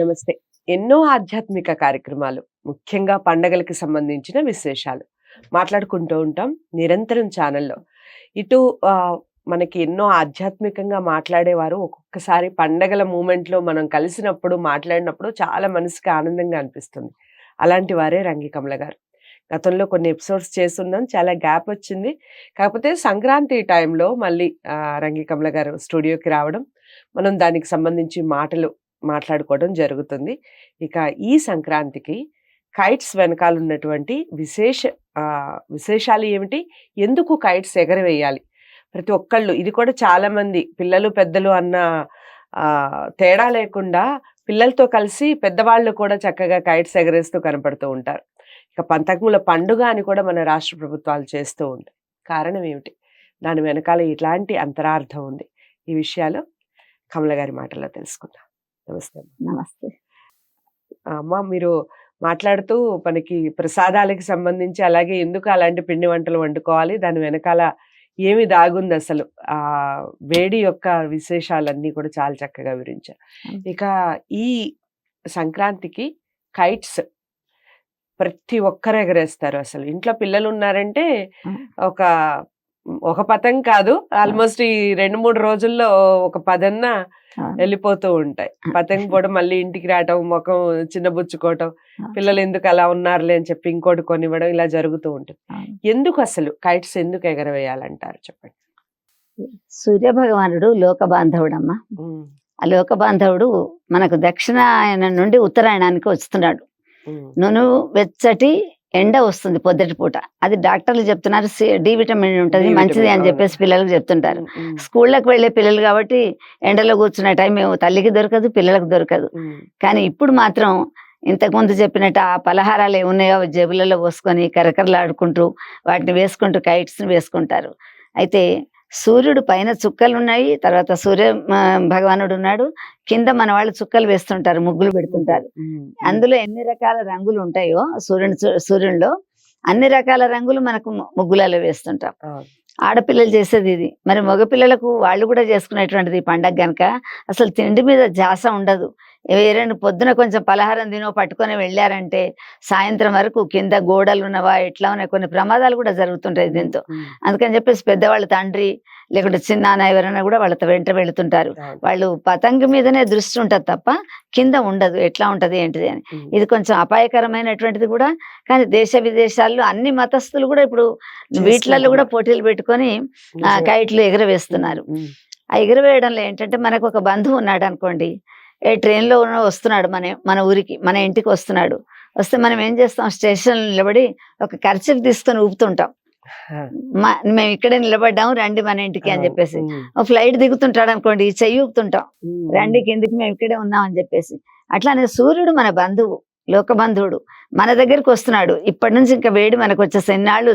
నమస్తే. ఎన్నో ఆధ్యాత్మిక కార్యక్రమాలు ముఖ్యంగా పండగలకి సంబంధించిన విశేషాలు మాట్లాడుకుంటూ ఉంటాం నిరంతరం ఛానల్లో. ఇటు మనకి ఎన్నో ఆధ్యాత్మికంగా మాట్లాడేవారు. ఒక్కొక్కసారి పండగల మూమెంట్లో మనం కలిసినప్పుడు మాట్లాడినప్పుడు చాలా మనసుకి ఆనందంగా అనిపిస్తుంది. అలాంటి వారే రంగి కమల గారు. గతంలో కొన్ని ఎపిసోడ్స్ చేస్తున్నాం చాలా గ్యాప్ వచ్చింది. కాకపోతే సంక్రాంతి టైంలో మళ్ళీ రంగికమల రంగి కమల గారు స్టూడియోకి రావడం మనం దానికి సంబంధించి మాటలు మాట్లాడుకోవడం జరుగుతుంది. ఇక ఈ సంక్రాంతికి కైట్స్ వెనకాల ఉన్నటువంటి విశేష విశేషాలు ఏమిటి? ఎందుకు కైట్స్ ఎగరవేయాలి? ప్రతి ఒక్కళ్ళు ఇది కూడా చాలామంది పిల్లలు పెద్దలు అన్న తేడా లేకుండా పిల్లలతో కలిసి పెద్దవాళ్ళు కూడా చక్కగా కైట్స్ ఎగరేస్తూ కనపడుతూ ఉంటారు. ఇక పంతకముల పండుగ అని కూడా మన రాష్ట్ర ప్రభుత్వాలు చేస్తూ ఉంటాయి కారణం ఏమిటి? దాని వెనకాల ఇట్లాంటి అంతరార్థం ఉంది. ఈ విషయాలు కమల గారి మాటల్లో తెలుసుకుందాం. నమస్తే. నమస్తే అమ్మ మీరు మాట్లాడుతూ మనకి ప్రసాదాలకి సంబంధించి అలాగే ఎందుకు అలాంటి పిండి వంటలు వండుకోవాలి దాని వెనకాల ఏమి దాగుంది అసలు ఆ వేడి యొక్క విశేషాలన్నీ కూడా చాలా చక్కగా వివరించారు. ఇక ఈ సంక్రాంతికి కైట్స్ ప్రతి ఒక్కరు ఎగరేస్తారు అసలు ఇంట్లో పిల్లలు ఉన్నారంటే. ఒక ఒక పతం కాదు ఆల్మోస్ట్ ఈ రెండు మూడు రోజుల్లో ఒక పదన్న. వెళ్ళిపోతూ ఉంటాయి. పతంగి కూడా మళ్ళీ ఇంటికి రావటం ముఖం చిన్నబుచ్చుకోవటం పిల్లలు ఎందుకు అలా ఉన్నారులే అని చెప్పి ఇంకోటి కొనివ్వడం ఇలా జరుగుతూ ఉంటుంది. ఎందుకు అసలు కైట్స్ ఎందుకు ఎగరవేయాలంటారు చెప్పండి? సూర్య భగవానుడు లోక బాంధవుడమ్మ. ఉమ్, ఆ లోక బాంధవుడు మనకు దక్షిణాయనం నుండి ఉత్తరాయణానికి వస్తున్నాడు. నును వెచ్చటి ఎండ వస్తుంది పొద్దుటి పూట. అది డాక్టర్లు చెప్తున్నారు సి- డి విటమిన్ ఉంటుంది మంచిది అని చెప్పేసి పిల్లలకు చెప్తుంటారు. స్కూళ్ళకి వెళ్ళే పిల్లలు కాబట్టి ఎండలో కూర్చునే టైం తల్లికి దొరకదు పిల్లలకు దొరకదు. కానీ ఇప్పుడు మాత్రం ఇంతకుముందు చెప్పినట్టు ఆ పలహారాలు ఏమున్నాయో జేబులలో పోసుకొని కరకరలాడుకుంటూ వాటిని వేసుకుంటూ కైట్స్ వేసుకుంటారు. అయితే సూర్యుడు పైన చుక్కలు ఉన్నాయి తర్వాత సూర్య భగవానుడు ఉన్నాడు కింద మన వాళ్ళు చుక్కలు వేస్తుంటారు ముగ్గులు పెడుతుంటారు. అందులో ఎన్ని రకాల రంగులు ఉంటాయో సూర్యుని సూర్యునిలో అన్ని రకాల రంగులు మనకు ముగ్గులలో వేస్తుంటాం. ఆడపిల్లలు చేసేది ఇది. మరి మగపిల్లలకు వాళ్ళు కూడా చేసుకునేటువంటిది ఈ పండగ గనక అసలు తిండి మీద ధ్యాస ఉండదు. వేరే పొద్దున కొంచెం పలహారం తినో పట్టుకొని వెళ్ళారంటే సాయంత్రం వరకు కింద గోడలు ఉన్నవా ఎట్లా ఉన్నాయి? కొన్ని ప్రమాదాలు కూడా జరుగుతుంటాయి దీంతో. అందుకని చెప్పేసి పెద్దవాళ్ళ తండ్రి లేకుంటే చిన్నాన్న ఎవరైనా కూడా వాళ్ళతో వెంట వెళుతుంటారు. వాళ్ళు పతంగి మీదనే దృష్టి ఉంటది తప్ప కింద ఉండదు. ఎట్లా ఉంటది ఏంటిది అని. ఇది కొంచెం అపాయకరమైనటువంటిది కూడా. కానీ దేశ విదేశాల్లో అన్ని మతస్థులు కూడా ఇప్పుడు వీటిలలో కూడా పోటీలు పెట్టుకొని. కైట్లు ఎగరవేస్తున్నారు. ఆ ఎగరవేయడంలో ఏంటంటే మనకు ఒక బంధువు ఉన్నాడు అనుకోండి ట్రైన్లో ఉన్న వస్తున్నాడు మన మన ఊరికి మన ఇంటికి వస్తున్నాడు. వస్తే మనం ఏం చేస్తాం? స్టేషన్ నిలబడి ఒక ఖర్చు తీసుకొని ఊపుతుంటాం. మేము ఇక్కడే నిలబడ్డాము రండి మన ఇంటికి అని చెప్పేసి. ఫ్లైట్ దిగుతుంటాడు అనుకోండి చెయ్యి ఊపుతుంటాం. రండి కిందికి మేము ఇక్కడే ఉన్నాం అని చెప్పేసి. అట్లానే సూర్యుడు మన బంధువు. లోక బంధువుడు మన దగ్గరికి వస్తున్నాడు. ఇప్పటి నుంచి ఇంకా వేడి మనకు వచ్చే సెన్నాళ్ళు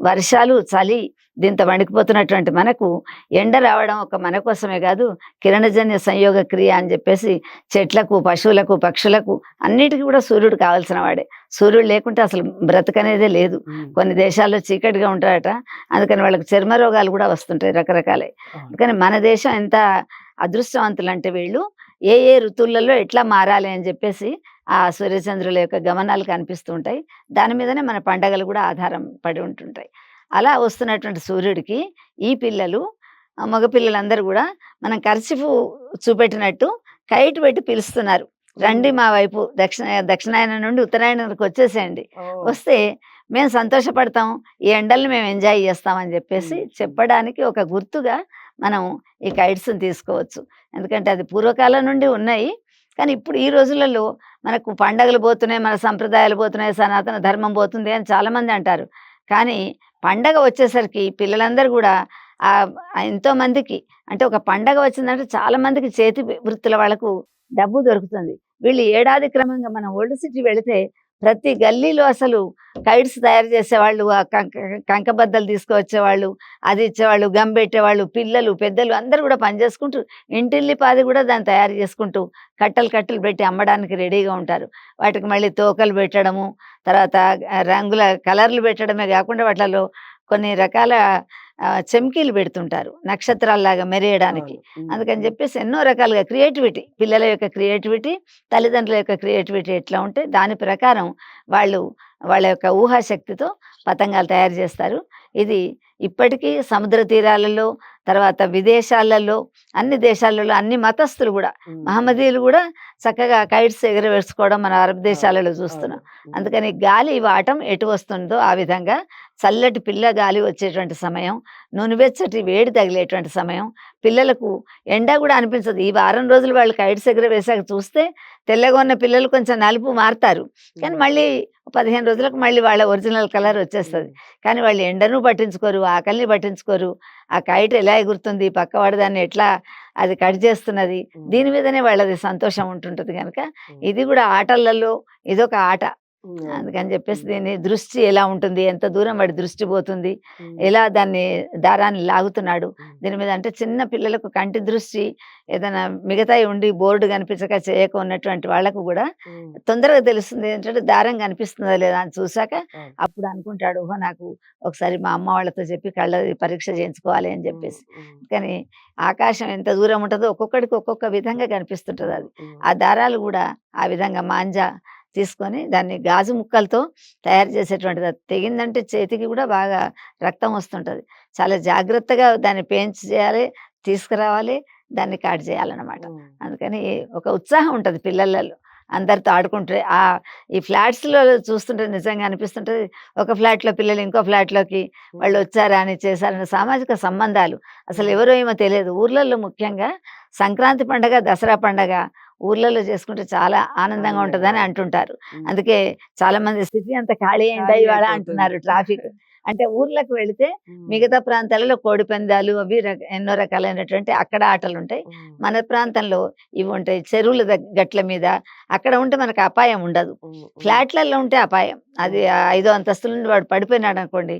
వర్షాలు చలి దీంతో వణికిపోతున్నటువంటి మనకు ఎండ రావడం ఒక మన కోసమే కాదు కిరణజన్య సంయోగ క్రియ అని చెప్పేసి చెట్లకు పశువులకు పక్షులకు అన్నిటికీ కూడా సూర్యుడు కావాల్సిన వాడే. సూర్యుడు లేకుంటే అసలు బ్రతకనేదే లేదు. కొన్ని దేశాల్లో చీకటిగా ఉంటారట. అందుకని వాళ్ళకి చర్మ రోగాలు కూడా వస్తుంటాయి రకరకాలే. అందుకని మన దేశం ఎంత అదృష్టవంతులు అంటే వీళ్ళు ఏ ఏ ఋతువులలో ఎట్లా మారాలి అని చెప్పేసి ఆ సూర్యచంద్రుల యొక్క గమనాలు కనిపిస్తూ ఉంటాయి. దాని మీదనే మన పండగలు కూడా ఆధారం పడి ఉంటుంటాయి. అలా వస్తున్నటువంటి సూర్యుడికి ఈ పిల్లలు ఆ మగ పిల్లలందరూ కూడా మనం కర్చిఫు చూపెట్టినట్టు కైట్ పెట్టి పిలుస్తున్నారు. రండి మా వైపు దక్షిణ దక్షిణాయనం నుండి ఉత్తరాయణానికి వచ్చేసేయండి. వస్తే మేము సంతోషపడతాం. ఈ ఎండల్ని మేము ఎంజాయ్ చేస్తామని చెప్పేసి. చెప్పడానికి ఒక గుర్తుగా మనం ఈ కైట్స్ని తీసుకోవచ్చు. ఎందుకంటే అది పూర్వకాలం నుండి ఉన్నాయి. కానీ ఇప్పుడు ఈ రోజులలో మనకు పండగలు పోతున్నాయి మన సంప్రదాయాలు పోతున్నాయి సనాతన ధర్మం పోతుంది అని చాలామంది అంటారు. కానీ పండగ వచ్చేసరికి పిల్లలందరూ కూడా ఎంతోమందికి ఎంతో మందికి అంటే ఒక పండగ వచ్చిందంటే చాలామందికి చేతి వృత్తుల వాళ్ళకు డబ్బు దొరుకుతుంది. వీళ్ళు ఏడాది క్రమంగా మనం ఓల్డ్ సిటీ వెళితే ప్రతి గల్లీలో అసలు కైడ్స్ తయారు చేసేవాళ్ళు ఆ కంక కంకబద్దలు తీసుకువచ్చేవాళ్ళు అది ఇచ్చేవాళ్ళు గమ్ పెట్టేవాళ్ళు పిల్లలు పెద్దలు అందరూ కూడా పనిచేసుకుంటూ ఇంటిల్లి పాది కూడా దాన్ని తయారు చేసుకుంటూ కట్టలు కట్టలు పెట్టి అమ్మడానికి రెడీగా ఉంటారు. వాటికి మళ్ళీ తోకలు పెట్టడము తర్వాత రంగుల కలర్లు పెట్టడమే కాకుండా వాటిలో కొన్ని రకాల చెమ్కీలు పెడుతుంటారు నక్షత్రాల్లాగా మెరేయడానికి. అందుకని చెప్పేసి ఎన్నో రకాలుగా క్రియేటివిటీ పిల్లల యొక్క క్రియేటివిటీ తల్లిదండ్రుల యొక్క క్రియేటివిటీ ఎట్లా ఉంటే దాని ప్రకారం వాళ్ళు వాళ్ళ యొక్క ఊహాశక్తితో పతంగాలు తయారు చేస్తారు. ఇది ఇప్పటికీ సముద్ర తీరాలలో తర్వాత విదేశాలలో అన్ని దేశాలలో అన్ని మతస్థులు కూడా మహమ్మదీయులు కూడా చక్కగా కైట్స్ ఎగరవేసుకోవడం మన అరబ్ దేశాలలో చూస్తున్నాం. అందుకని గాలి వాటం ఎటు వస్తుందో ఆ విధంగా చల్లటి పిల్ల గాలి వచ్చేటువంటి సమయం నునువెచ్చటి వేడి తగిలేటువంటి సమయం. పిల్లలకు ఎండ కూడా అనిపించదు. ఈ వారం రోజులు వాళ్ళు కైట్స్ ఎగర వేసాక చూస్తే తెల్లగా ఉన్న పిల్లలు కొంచెం నలుపు మారుతారు. కానీ మళ్ళీ పదిహేను రోజులకు మళ్ళీ వాళ్ళ ఒరిజినల్ కలర్ వచ్చేస్తుంది. కానీ వాళ్ళు ఎండను పట్టించుకోరు ఆకలిని పట్టించుకోరు. ఆ కైట్ ఎలా ఎగురుతుంది పక్కవాడు దాన్ని ఎట్లా అది కట్ చేస్తున్నది దీని మీదనే వాళ్ళది సంతోషం ఉంటుంటుంది కనుక ఇది కూడా ఆటలలో ఇదొక ఆట. అందుకని చెప్పేసి దీని దృష్టి ఎలా ఉంటుంది ఎంత దూరం వాడి దృష్టి పోతుంది ఎలా దాన్ని దారాన్ని లాగుతున్నాడు దీని మీద అంటే చిన్న పిల్లలకు కంటి దృష్టి ఏదైనా మిగతాయి ఉండి బోర్డు కనిపించక చేయక ఉన్నటువంటి వాళ్ళకు కూడా తొందరగా తెలుస్తుంది ఏంటంటే దారం కనిపిస్తుందా లేదా అని చూసాక. అప్పుడు అనుకుంటాడు ఓహో నాకు ఒకసారి మా అమ్మ వాళ్ళతో చెప్పి కళ్ళ పరీక్ష చేయించుకోవాలి అని చెప్పేసి. కానీ ఆకాశం ఎంత దూరం ఉంటుందో ఒక్కొక్కడికి ఒక్కొక్క విధంగా కనిపిస్తుంటుంది అది. ఆ దారాలు కూడా ఆ విధంగా మాంజా తీసుకొని దాన్ని గాజు ముక్కలతో తయారు చేసేటువంటిది. అది తెగిందంటే చేతికి కూడా బాగా రక్తం వస్తుంటది. చాలా జాగ్రత్తగా దాన్ని పెంచి చేయాలి తీసుకురావాలి దాన్ని కాట్ చేయాలన్నమాట. అందుకని ఒక ఉత్సాహం ఉంటది పిల్లలలో. అందరితో ఆడుకుంటే ఆ ఈ ఫ్లాట్స్లో చూస్తుంటే నిజంగా అనిపిస్తుంటది. ఒక ఫ్లాట్లో పిల్లలు ఇంకో ఫ్లాట్లోకి వాళ్ళు వచ్చారా అని చేశారని సామాజిక సంబంధాలు. అసలు ఎవరో ఏమో తెలియదు. ఊర్లలో ముఖ్యంగా సంక్రాంతి పండగ దసరా పండగ ఊర్లలో చేసుకుంటే చాలా ఆనందంగా ఉంటుందని అంటుంటారు. అందుకే చాలా మంది సిటీ అంతా ఖాళీ అయిందా ఇవాళ. అంటున్నారు ట్రాఫిక్. అంటే ఊర్లకు వెళితే మిగతా ప్రాంతాలలో కోడి పందాలు అవి ఎన్నో రకాలైనటువంటి అక్కడ ఆటలు ఉంటాయి మన ప్రాంతంలో ఇవి ఉంటాయి. చెరువుల గట్ల మీద అక్కడ ఉంటే మనకు అపాయం ఉండదు. ఫ్లాట్లలో ఉంటే అపాయం. అది ఐదో అంతస్తుల నుండి వాడు పడిపోయినాడు అనుకోండి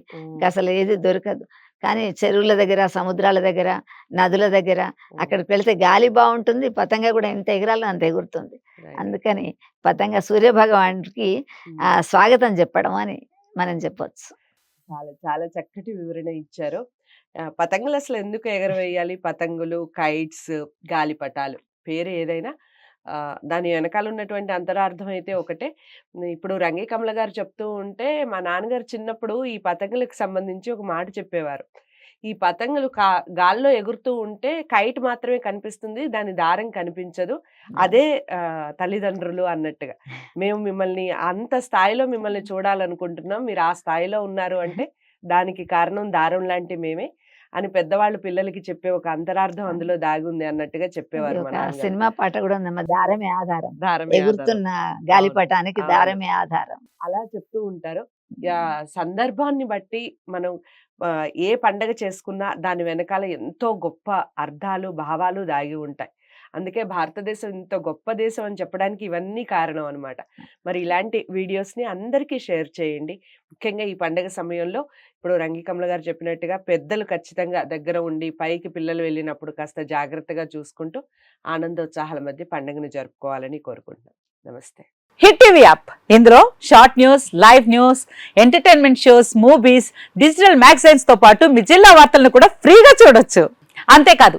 అసలు ఏది దొరకదు. కానీ చెరువుల దగ్గర సముద్రాల దగ్గర నదుల దగ్గర అక్కడికి వెళ్తే గాలి బాగుంటుంది పతంగ కూడా ఎంత ఎగరాలో అంత ఎగురుతుంది. అందుకని పతంగ సూర్య భగవానుడికి ఉమ్. ఆ స్వాగతం చెప్పడం అని మనం చెప్పొచ్చు. చాలా చాలా చక్కటి వివరణ ఇచ్చారు. పతంగులు అసలు ఎందుకు ఎగరవేయాలి? పతంగులు కైట్స్ గాలిపటాలు పేరు ఏదైనా దాని వెనకాల ఉన్నటువంటి అంతరార్థం అయితే ఒకటే. ఇప్పుడు రంగి కమల గారు చెప్తూ ఉంటే మా నాన్నగారు చిన్నప్పుడు ఈ పతంగులకు సంబంధించి ఒక మాట చెప్పేవారు. ఈ పతంగులు కా గాల్లో ఎగురుతూ ఉంటే కైట్ మాత్రమే కనిపిస్తుంది దాని దారం కనిపించదు. అదే తల్లిదండ్రులు అన్నట్టుగా. మేము మిమ్మల్ని అంత స్థాయిలో మిమ్మల్ని చూడాలనుకుంటున్నాం. మీరు ఆ స్థాయిలో ఉన్నారు అంటే దానికి కారణం దారం లాంటి మేమే. అని పెద్దవాళ్ళు పిల్లలకి చెప్పే ఒక అంతరార్థం అందులో దాగి ఉంది అన్నట్టుగా చెప్పేవారు. సినిమా పాట కూడా ఉందమ్మా దారమే ఆధారం. దారమే. ఎగురుతున్న గాలిపటానికి. దారమే ఆధారం. అలా చెప్తూ ఉంటారు. సందర్భాన్ని బట్టి మనం ఏ పండగ చేసుకున్నా దాని వెనకాల ఎంతో గొప్ప అర్థాలు భావాలు దాగి ఉంటాయి. అందుకే భారతదేశం ఇంత గొప్ప దేశం అని చెప్పడానికి ఇవన్నీ కారణం అన్నమాట. మరి ఇలాంటి వీడియోస్ని అందరికీ షేర్ చేయండి. ముఖ్యంగా ఈ పండగ సమయంలో ఇప్పుడు రంగి కమల గారు చెప్పినట్టుగా పెద్దలు ఖచ్చితంగా దగ్గర ఉండి పైకి పిల్లలు వెళ్ళినప్పుడు కాస్త జాగ్రత్తగా చూసుకుంటూ ఆనందోత్సాహాల మధ్య పండుగను జరుపుకోవాలని కోరుకుంటున్నాం. నమస్తే. Hit TV app. ఇందులో short news live news entertainment shows movies digital మ్యాగజైన్స్తో పాటు మీ జిల్లా వార్తలను కూడా ఫ్రీగా చూడొచ్చు. అంతేకాదు